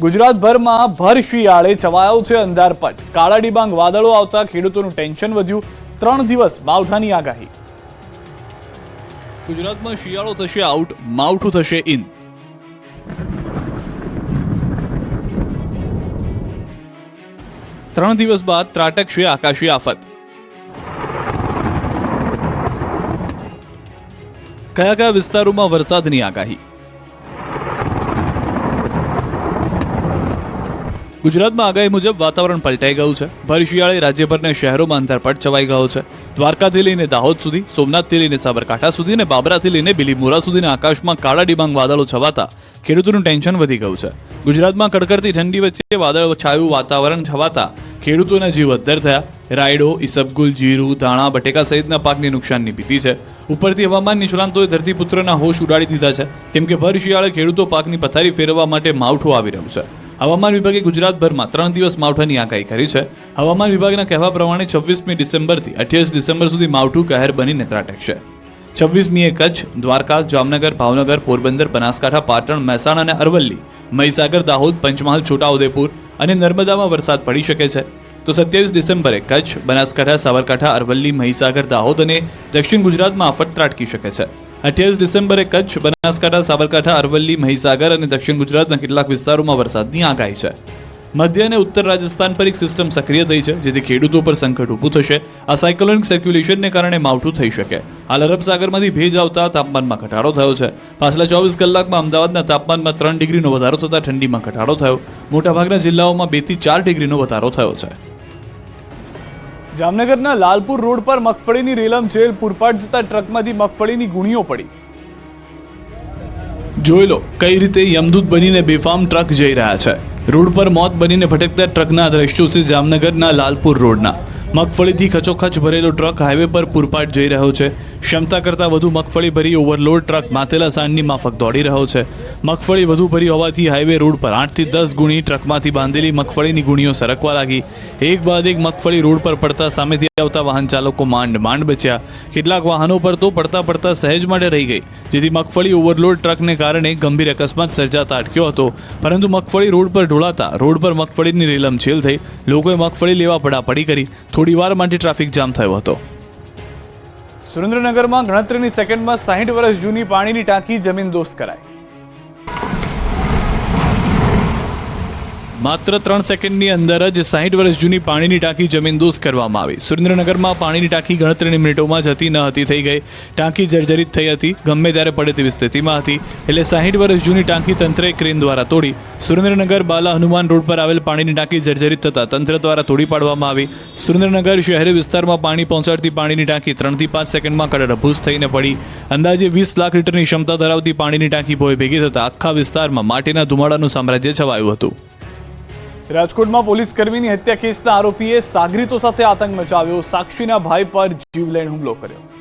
ગુજરાતભરમાં ભર શિયાળે છવાયો છે અંધારપટ. કાળા ડિબાંગ વાદળો આવતા ખેડૂતોનું ટેન્શન વધ્યું. ત્રણ દિવસ માવઠાની આગાહી. ગુજરાતમાં શિયાળો થશે આઉટ, માવઠું થશે ઇન. ત્રણ દિવસ બાદ ત્રાટકશે આકાશી આફત. કયા કયા વિસ્તારોમાં વરસાદની આગાહી? ગુજરાતમાં આગાહી મુજબ વાતાવરણ પલટાઈ ગયું છે. ભર શિયાળે રાજ્યભરના શહેરોમાં અંધારપટ છવાઈ ગયો છે. દ્વારકાથી લઈને દાહોદ સુધી, સોમનાથથી લઈને સાબરકાંઠા સુધી અને બાબરાથી લઈને બિલીમોરા સુધીના આકાશમાં કાળા ડિબાંગ વાદળો છવાતા ખેડૂતોનું ટેન્શન વધી ગયું છે. ગુજરાતમાં કડકડતી ઠંડી વચ્ચે વાદળ છાયું વાતાવરણ છવાતા ખેડૂતોના જીવ અદ્ધર થયા. રાયડો ઈસબગુલ જીરું, ધાણા, બટેકા સહિતના પાકની નુકસાનની ભીતિ છે. ઉપરથી હવામાન નિષ્ણાંતોએ ધરતીપુત્રના હોશ ઉડાડી દીધા છે. કેમ કે ભર શિયાળે ખેડૂતો પાકની પથારી ફેરવવા માટે માવઠું આવી રહ્યું છે. હવામાન વિભાગે ગુજરાતભરમાં ત્રણ દિવસ માવઠાની આગાહી કરી છે. હવામાન વિભાગના કહેવા પ્રમાણે છવ્વીસમી ડિસેમ્બરથી અઠ્યાવીસ ડિસેમ્બર સુધી માવઠું કહેર બનીને ત્રાટકશે. છવ્વીસમીએ કચ્છ, દ્વારકા, જામનગર, ભાવનગર, પોરબંદર, બનાસકાંઠા, પાટણ, મહેસાણા અને અરવલ્લી, મહીસાગર, દાહોદ, પંચમહાલ, છોટાઉદેપુર અને નર્મદામાં વરસાદ પડી શકે છે. તો સત્યાવીસ ડિસેમ્બરે કચ્છ, બનાસકાંઠા, સાબરકાંઠા, અરવલ્લી, મહીસાગર, દાહોદ અને દક્ષિણ ગુજરાતમાં આફત ત્રાટકી શકે છે. અઠ્યાવીસ ડિસેમ્બરે કચ્છ, બનાસકાંઠા, સાબરકાંઠા, અરવલ્લી, મહીસાગર અને દક્ષિણ ગુજરાતના કેટલાક વિસ્તારોમાં વરસાદની આગાહી છે. મધ્ય અને ઉત્તર રાજસ્થાન પર એક સિસ્ટમ સક્રિય થઈ છે, જેથી ખેડૂતો પર સંકટ ઊભું થશે. આ સાયક્લોનિક સર્ક્યુલેશનને કારણે માવઠું થઈ શકે. હાલ અરબ સાગરમાંથી ભેજ આવતા તાપમાનમાં ઘટાડો થયો છે. પાછલા ચોવીસ કલાકમાં અમદાવાદના તાપમાનમાં ત્રણ ડિગ્રીનો વધારો થતાં ઠંડીમાં ઘટાડો થયો. મોટાભાગના જિલ્લાઓમાં બેથી ચાર ડિગ્રીનો વધારો થયો છે. જામનગરના લાલપુર રોડ પર મગફળીની રેલમ જેલ પૂરપાટ જતા ટ્રકમાંથી મગફળીની ગુણીઓ પડી. જોઈ લો, કઈ રીતે યમદૂત બનીને બેફામ ટ્રક જઈ રહ્યા છે. રોડ પર મોત બનીને ભટકતા ટ્રકના દ્રશ્યો છે જામનગરના લાલપુર રોડના. મગફળીથી ખચોખચ ભરેલો ટ્રક હાઈવે પર પૂરપાટ જઈ રહ્યો છે. ક્ષમતા કરતાં વધુ મગફળી ભરી ઓવરલોડ ટ્રક માતેલા સાંજની માફક દોડી રહ્યો છે. મગફળી વધુ ભરી હોવાથી હાઈવે રોડ પર આઠથી દસ ગુણી ટ્રકમાંથી બાંધેલી મગફળીની ગુણીઓ સરકવા લાગી. એક બાદ એક મગફળી રોડ પર પડતા સામેથી આવતા વાહન ચાલકો માંડ માંડ બચ્યા. કેટલાક વાહનો પર તો પડતા પડતા સહેજ માટે રહી ગઈ, જેથી મગફળી ઓવરલોડ ટ્રકને કારણે ગંભીર અકસ્માત સર્જાતા અટક્યો હતો. પરંતુ મગફળી રોડ પર ઢોળાતા, રોડ પર મગફળીની રેલમછેલ થઈ, લોકોએ મગફળી લેવા પડાપડી કરી. થોડી વાર માટે ટ્રાફિક જામ થયો હતો. સુરેન્દ્રનગરમાં ગણતરીની સેકન્ડમાં સાહીઠ વર્ષ જૂની પાણીની ટાંકી જમીન દોસ્ત કરાઈ. માત્ર ત્રણ સેકન્ડની અંદર જ સાહીઠ વર્ષ જૂની પાણીની ટાંકી જમીનદોસ્ત કરવામાં આવી. સુરેન્દ્રનગરમાં પાણીની ટાંકી ગણતરીની મિનિટોમાં જતી ન હતી, થઈ ગઈ. ટાંકી જર્જરિત થઈ હતી, ગમે ત્યારે પડે તેવી સ્થિતિમાં હતી. એટલે સાહીઠ વર્ષ જૂની ટાંકી તંત્રે ક્રેન દ્વારા તોડી. સુરેન્દ્રનગર બાલા હનુમાન રોડ પર આવેલ પાણીની ટાંકી જર્જરિત થતાં તંત્ર દ્વારા તોડી પાડવામાં આવી. સુરેન્દ્રનગર શહેરી વિસ્તારમાં પાણી પહોંચાડતી પાણીની ટાંકી ત્રણથી પાંચ સેકન્ડમાં કડરભૂસ થઈને પડી. અંદાજે વીસ લાખ લીટરની ક્ષમતા ધરાવતી પાણીની ટાંકી ભોય ભેગી થતાં આખા વિસ્તારમાં માટીના ધુમાડાનું સામ્રાજ્ય છવાયું હતું. રાજકોટમાં પોલીસ કર્મીની હત્યા કેસના આરોપીએ સાગરીતો સાથે આતંક મચાવ્યો. સાક્ષીના ભાઈ પર જીવલેણ હુમલો કર્યો.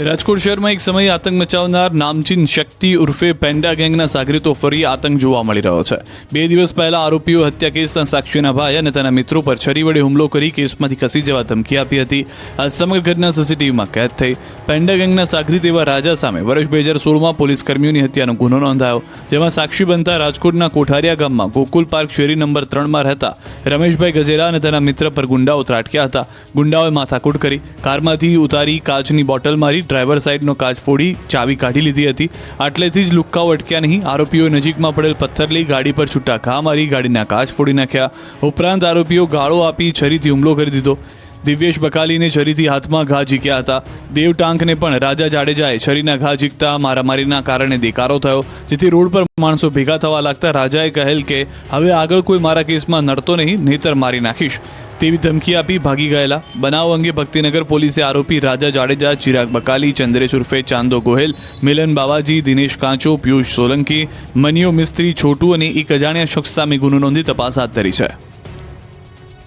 રાજકોટ શહેરમાં એક સમયે આતંક મચાવનાર નામચીન શક્તિ ઉર્ફે પેન્ડા ગેંગના સાગરીતો ફરી આતંક જોવા મળી રહ્યો છે. બે દિવસ પહેલા આરોપીઓ હત્યા કેસના સાક્ષીના ભાઈ અને તેના મિત્રો પર છરી વડે હુમલો કરી કેસમાંથી ખસી જવા ધમકી આપી હતી. આ સમગ્ર ઘટના સીસીટીવીમાં કેદ થઈ. પેન્ડા ગેંગના સાગરીત એવા રાજા સામે વર્ષ બે હજાર સોળમાં પોલીસ કર્મીઓની હત્યાનો ગુનો નોંધાયો, જેમાં સાક્ષી બનતા રાજકોટના કોઠારિયા ગામમાં ગોકુલ પાર્ક શેરી નંબર ત્રણમાં રહેતા રમેશભાઈ ગજેરા અને તેના મિત્ર પર ગુંડાઓ ત્રાટક્યા હતા. ગુંડાઓએ માથાકૂટ કરી, કારમાંથી ઉતારી કાચની બોટલ મારી ડ્રાઈવર સાઈડનો કાચ ફોડી ચાવી કાઢી લીધી હતી. આટલેથી જ લુક્કાઓ અટક્યા નહીં. આરોપીઓએ નજીકમાં પડેલ પથ્થર લઈ ગાડી પર છૂટા ઘા મારી ગાડીના કાચ ફોડી નાખ્યા. ઉપરાંત આરોપીઓ ગાળો આપી છરીથી હુમલો કરી દીધો. દિવ્યેશ બકાલીને છરીથી હાથમાં ઘા ઝીક્યા હતા. દેવ ટાંકને પણ રાજા જાડેજાએ છરીના ઘા ઝીકતા મારામારીના કારણે દેકારો થયો, જેથી રોડ પર માણસો ભેગા થવા લાગતા રાજાએ કહેલ કે, હવે આગળ કોઈ મારા કેસમાં નડતો નહીં, નહીતર મારી નાખીશ. તેવી ધમકી આપી ભાગી ગયેલા. બનાવ અંગે ભક્તિનગર પોલીસે આરોપી રાજા જાડેજા, ચિરાગ બકાલી, ચંદ્રેશ ઉર્ફે ચાંદો ગોહેલ, મિલન બાવાજી, દિનેશ કાંચો, પિયુષ સોલંકી, મનિયો મિસ્ત્રી છોટુ અને એક અજાણ્યા શખ્સ સામે ગુનો નોંધી તપાસ હાથ ધરી છે.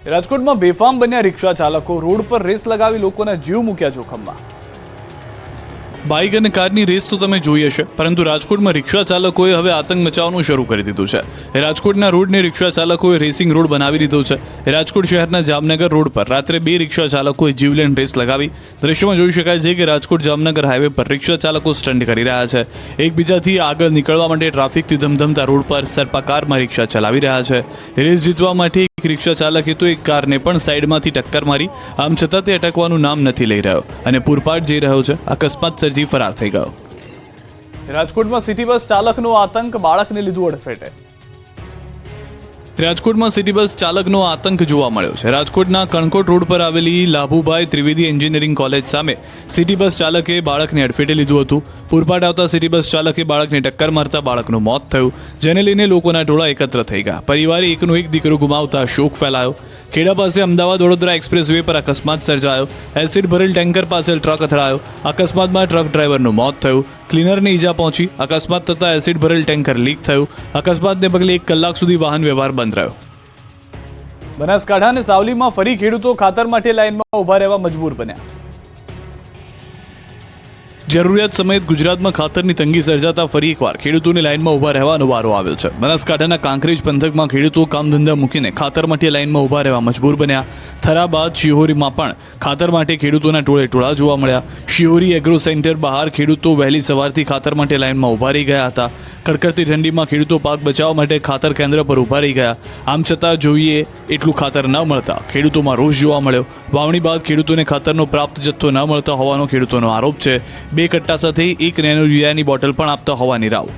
રાજકોટમાં બેફામ બન્યા રિક્ષા ચાલકો રોડ પર રેસ લગાવી લોકોના જીવ મૂક્યા જોખમમાં. બાઇક અને કારની રેસ તો તમે જોઈ હશે. પરંતુ રાજકોટમાં રિક્ષા ચાલકોએ હવે આતંક મચાવવાનું શરૂ કરી દીધું છે. રાજકોટના રોડને રિક્ષા ચાલકોએ રેસિંગ રોડ બનાવી દીધો છે. રાજકોટ શહેરના જામનગર રોડ પર રાત્રે બે રિક્ષા ચાલકોએ જીવલેણ રેસ લગાવી. દ્રશ્યમાં જોઈ શકાય છે કે રાજકોટ જામનગર હાઈવે પર રિક્ષા ચાલકો સ્ટન્ટ કરી રહ્યા છે. એકબીજાથી આગળ નીકળવા માટે ટ્રાફિકથી ધમધમતા રોડ પર સર્પાકારમાં રિક્ષા ચલાવી રહ્યા છે. રેસ જીતવા માટે એક રિક્ષા ચાલકે તો એક કારને પણ સાઈડમાંથી ટક્કર મારી. આમ છતાં તે અટકવાનું નામ નથી લઈ રહ્યો. અને પૂરપાટ જઈ રહ્યો છે. અકસ્માત સર્જી ફરાર થઈ ગયો. રાજકોટમાં સિટી બસ ચાલકનો આતંક બાળકને લીધું અડફેટે. રાજકોટમાં સિટી બસ ચાલકનો આતંક જોવા મળ્યો છે. રાજકોટના કણકોટ રોડ પર આવેલી લાભુભાઈ ત્રિવેદી એન્જિનિયરિંગ કોલેજ સામે સિટી બસ ચાલકે બાળકને અડફેટે લીધું હતું. પૂરપાટ આવતા સિટી બસ ચાલકે બાળકને ટક્કર મારતા બાળકનું મોત થયું. જેને લઈને લોકોના ટોળા એકત્ર થઈ ગયા. પરિવારે એકનો એક દીકરો ગુમાવતા શોક ફેલાયો. ખેડા પાસે અમદાવાદ વડોદરા એક્સપ્રેસ વે પર અકસ્માત સર્જાયો. એસિડ ભરેલ ટેન્કર પાસે ટ્રક અથડાયો. અકસ્માતમાં ટ્રક ડ્રાઈવરનું મોત થયું. ક્લીનરને ઈજા પહોંચી અકસ્માત થતાં એસિડ ભરેલ ટેન્કર લીક થયું. અકસ્માતને પગલે એક કલાક સુધી વાહન વ્યવહાર બંધ રહ્યો બનાસકાંઠા અને સાવલીમાં ફરી ખેડૂતો ખાતર માટે લાઇનમાં ઊભા રહેવા મજબૂર બન્યા. જરૂરિયાત સમયે ગુજરાતમાં ખાતરની તંગી સર્જાતા ફરી એકવાર ખેડૂતોની લાઇનમાં ઊભા રહેવાનો વારો આવ્યો છે. બનાસકાંઠાના કાંકરેજ પંથકમાં ખેડૂતો કામ ધંધા મૂકીને ખાતર માટે લાઇનમાં ઊભા રહેવા મજબૂર બન્યા. થરા બાદ શિહોરીમાં પણ ખાતર માટે ખેડૂતોના ટોળે ટોળા જોવા મળ્યા. શિહોરી એગ્રો સેન્ટર બહાર ખેડૂતો વહેલી સવારથી ખાતર માટે લાઇનમાં ઊભા રહી ગયા હતા. કડકડતી ઠંડીમાં ખેડૂતો પાક બચાવવા માટે ખાતર કેન્દ્ર પર ઊભા રહી ગયા. આમ છતાં જોઈએ એટલું ખાતર ન મળતા ખેડૂતોમાં રોષ જોવા મળ્યો. વાવણી બાદ ખેડૂતોને ખાતરનો પ્રાપ્ત જથ્થો ન મળતા હોવાનો ખેડૂતોનો આરોપ છે. બે કટ્ટા સાથે એક નેનો યુરિયાની બોટલ પણ આપતા હોવાની રાવ.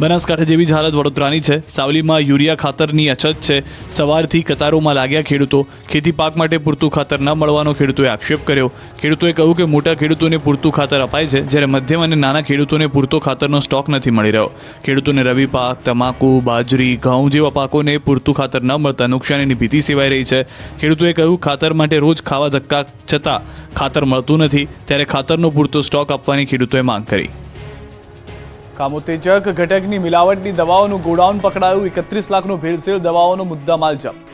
બનાસકાંઠા જેવી જ હાલત વડોદરાની છે. સાવલીમાં યુરિયા ખાતરની અછત છે. સવારથી કતારોમાં લાગ્યા ખેડૂતો. ખેતી પાક માટે પૂરતું ખાતર ન મળવાનો ખેડૂતોએ આક્ષેપ કર્યો. ખેડૂતોએ કહ્યું કે મોટા ખેડૂતોને પૂરતું ખાતર અપાય છે. જ્યારે મધ્યમ અને નાના ખેડૂતોને પૂરતો ખાતરનો સ્ટોક નથી મળી રહ્યો. ખેડૂતોને રવિ પાક, તમાકુ, બાજરી, ઘઉં જેવા પાકોને પૂરતું ખાતર ન મળતા નુકસાનીની ભીતિ સેવાઈ રહી છે. ખેડૂતોએ કહ્યું, ખાતર માટે રોજ ખાવા ધક્કા છતાં ખાતર મળતું નથી. ત્યારે ખાતરનો પૂરતો સ્ટોક આપવાની ખેડૂતોએ માંગ કરી. કામોતેજક ઘટકની મિલાવટની દવાઓનું ગોડાઉન પકડાયું, એકત્રીસ લાખનું ભેળસેળ દવાઓનો મુદ્દામાલ જપ્ત.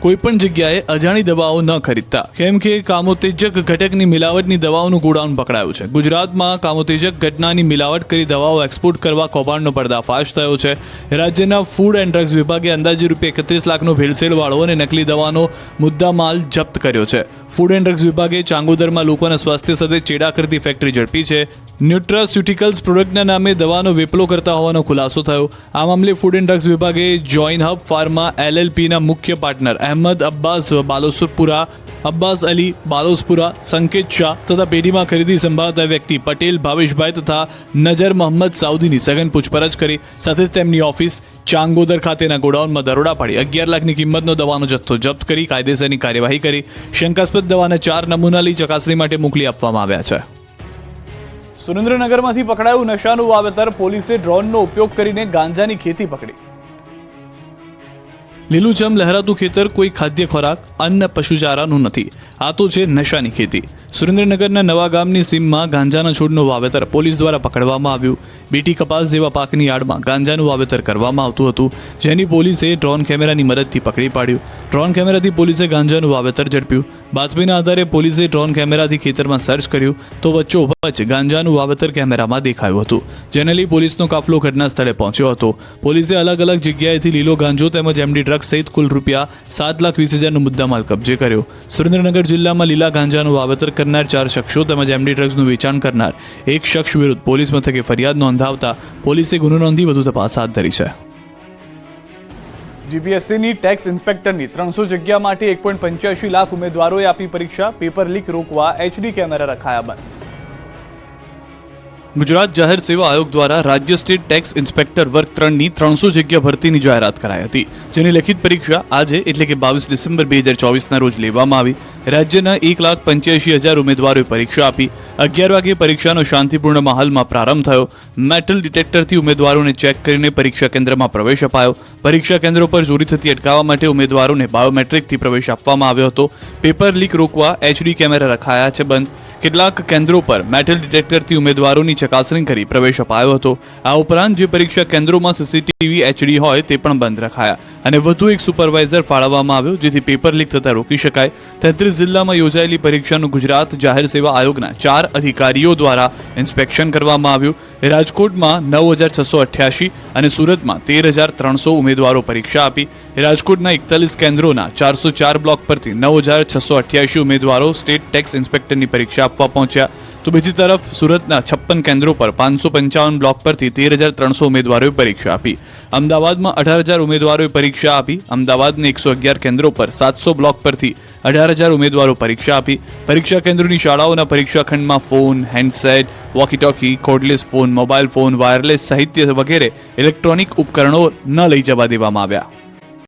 કોઈપણ જગ્યાએ અજાણી દવાઓ ન ખરીદતા. કેમ કે કામોતેજક ઘટકની મિલાવટની દવાઓનું ગોડાઉન પકડાયું છે. ગુજરાતમાં કામોતેજક ઘટનાની મિલાવટ કરી દવાઓ એક્સપોર્ટ કરવા કૌભાંડનો પર્દાફાશ થયો છે. રાજ્યના ફૂડ એન્ડ ડ્રગ્સ વિભાગે અંદાજે રૂપિયા એકત્રીસ લાખનો ભેળસેળવાળો અને નકલી દવાનો મુદ્દામાલ જપ્ત કર્યો છે. ફૂડ એન્ડ ડ્રગ્સ વિભાગે ચાંગોદરમાં લોકોના સ્વાસ્થ્ય સાથે ચેડા કરતી ફેક્ટરી ઝડપી છે. ન્યુટ્રાસ્યુટિકલ્સ પ્રોડક્ટના નામે દવાનો વેપલો કરતા હોવાનો ખુલાસો થયો. આ મામલે ફૂડ એન્ડ ડ્રગ્સ વિભાગે જોઇન હબ ફાર્મા એલએલપીના મુખ્ય પાર્ટનર અહેમદ અબ્બાસ, બાલોસુરપુરા, અબ્બાસ અલી, બાલોસપુરા, સંકેત શાહ તથા પેઢીમાં ખરીદી સંભાળતા વ્યક્તિ પટેલ, ભાવેશભાઈ તથા નજર મોહમ્મદ સાઉદીની સઘન પૂછપરછ કરી. સાથે જ તેમની ઓફિસ ચાંગોદર ખાતેના ગોડાઉનમાં દરોડા પાડી અગિયાર લાખની કિંમતનો દવાનો જથ્થો જપ્ત કરી કાયદેસરની કાર્યવાહી કરી શંકાસ્પદ દવાના ચાર નમૂના લઈ ચકાસણી માટે મોકલી આપવામાં આવ્યા છે. સુરેન્દ્રનગરમાંથી પકડાયું નશાનું વાવેતર પોલીસે ડ્રોનનો ઉપયોગ કરીને ગાંજાની ખેતી પકડી. લીલુંછમ લહેરાતું ખેતર કોઈ ખાદ્ય ખોરાક, અન્ન, પશુચારાનું નથી. આ તો છે નશાની ખેતી. સુરેન્દ્રનગરના નવા ગામની સીમમાં ગાંજાના છોડનું વાવેતર પોલીસ દ્વારા પકડવામાં આવ્યું. બીટી કપાસ જેવા પાકની આડમાં ગાંજાનું વાવેતર કરવામાં આવતું હતું, જેની પોલીસે ડ્રોન કેમેરાની મદદથી પકડી પાડ્યું. ડ્રોન કેમેરાથી પોલીસે ગાંજાનું વાવેતર ઝડપ્યું. બાતમીના આધારે પોલીસે ડ્રોન કેમેરાથી ખેતરમાં સર્ચ કર્યું તો વચ્ચોવચ્ચ ગાંજાનું વાવેતર કેમેરામાં દેખાયું હતું, જેને લઈ પોલીસનો કાફલો ઘટના સ્થળે પહોંચ્યો હતો. પોલીસે અલગ અલગ જગ્યાએથી લીલો ગાંજો તેમજ એમડી ડ્રગ્સ સહિત કુલ રૂપિયા સાત લાખ વીસ હજારનો મુદ્દામાલ કબજે કર્યો. સુરેન્દ્રનગર જિલ્લામાં લીલા ગાંજાનું વાવેતર કરનાર ચાર શખ્સો તેમજ એમડી ડ્રગ્સનું વેચાણ કરનાર એક શખ્સ વિરુદ્ધ પોલીસ મથકે ફરિયાદ નોંધાવતા પોલીસે ગુનો નોંધી વધુ તપાસ હાથ ધરી છે. જીપીએસસીની ટેક્સ ઇન્સ્પેક્ટરની ત્રણસો જગ્યા માટે એક પોઈન્ટ પંચ્યાસી લાખ ઉમેદવારોએ આપી પરીક્ષા પેપર લીક રોકવા એચડી કેમેરા રખાયા બંધ. ગુજરાત જાહેર સેવા આયોગ દ્વારા રાજ્ય સ્ટેટ ટેક્સ ઇન્સ્પેક્ટર વર્ગ ત્રણની ત્રણસો જગ્યા ભરતીની જાહેરાત કરાઈ હતી, જેની લેખિત પરીક્ષા આજે એટલે કે બાવીસ ડિસેમ્બર બે હજાર ચોવીસના રોજ લેવામાં આવી. રાજ્યના એક લાખ પંચ્યાસી હજાર ઉમેદવારોએ પરીક્ષા આપી. અગિયાર વાગે પરીક્ષાનો શાંતિપૂર્ણ માહોલમાં પ્રારંભ થયો. મેટલ ડિટેક્ટરથી ઉમેદવારોને ચેક કરીને પરીક્ષા કેન્દ્રમાં પ્રવેશ અપાયો. પરીક્ષા કેન્દ્રો પર ચોરી થતી અટકાવવા માટે ઉમેદવારોને બાયોમેટ્રિકથી પ્રવેશ આપવામાં આવ્યો હતો. પેપર લીક રોકવા એચડી કેમેરા રખાયા છે બંધ. કેટલાક કેન્દ્રો પર મેટલ ડિટેક્ટરથી ઉમેદવારોની ચકાસણી કરી પ્રવેશ અપાયો હતો. આ ઉપરાંત જે પરીક્ષા કેન્દ્રોમાં સીસીટીવી એચડી હોય તે પણ બંધ રખાયા અને વધુ એક સુપરવાઇઝર ફાળવવામાં આવ્યો જેથી પેપર લીક થતા રોકી શકાય. તેત્રીસ જિલ્લામાં યોજાયેલી પરીક્ષાનું ગુજરાત જાહેર સેવા આયોગના ચાર અધિકારીઓ દ્વારા ઇન્સ્પેક્શન કરવામાં આવ્યું. રાજકોટમાં નવ હજાર છસો અઠ્યાસી અને સુરતમાં તેર હજાર ત્રણસો ઉમેદવારો પરીક્ષા આપી. રાજકોટના એકતાલીસ કેન્દ્રોના ચારસો ચાર બ્લોક પરથી નવ હજાર છસો અઠ્યાસી ઉમેદવારો સ્ટેટ ટેક્સ ઇન્સ્પેક્ટરની પરીક્ષા આપવા પહોંચ્યા. તો બીજી તરફ સુરતના છપ્પન કેન્દ્રો પર પાંચસો પંચાવન બ્લોક પરથી તેર હજાર ત્રણસો ઉમેદવારોએ પરીક્ષા આપી. અમદાવાદમાં અઢાર હજાર ઉમેદવારોએ પરીક્ષા આપી. અમદાવાદની એકસો અગિયાર કેન્દ્રો પર સાતસો બ્લોક પરથી અઢાર હજાર ઉમેદવારો પરીક્ષા આપી. પરીક્ષા કેન્દ્રોની શાળાઓના પરીક્ષા ખંડમાં phone, handset walkie talkie cordless phone mobile phone wireless સાહિત્ય વગેરે ઇલેક્ટ્રોનિક ઉપકરણો ન લઈ જવા દેવામાં આવ્યા.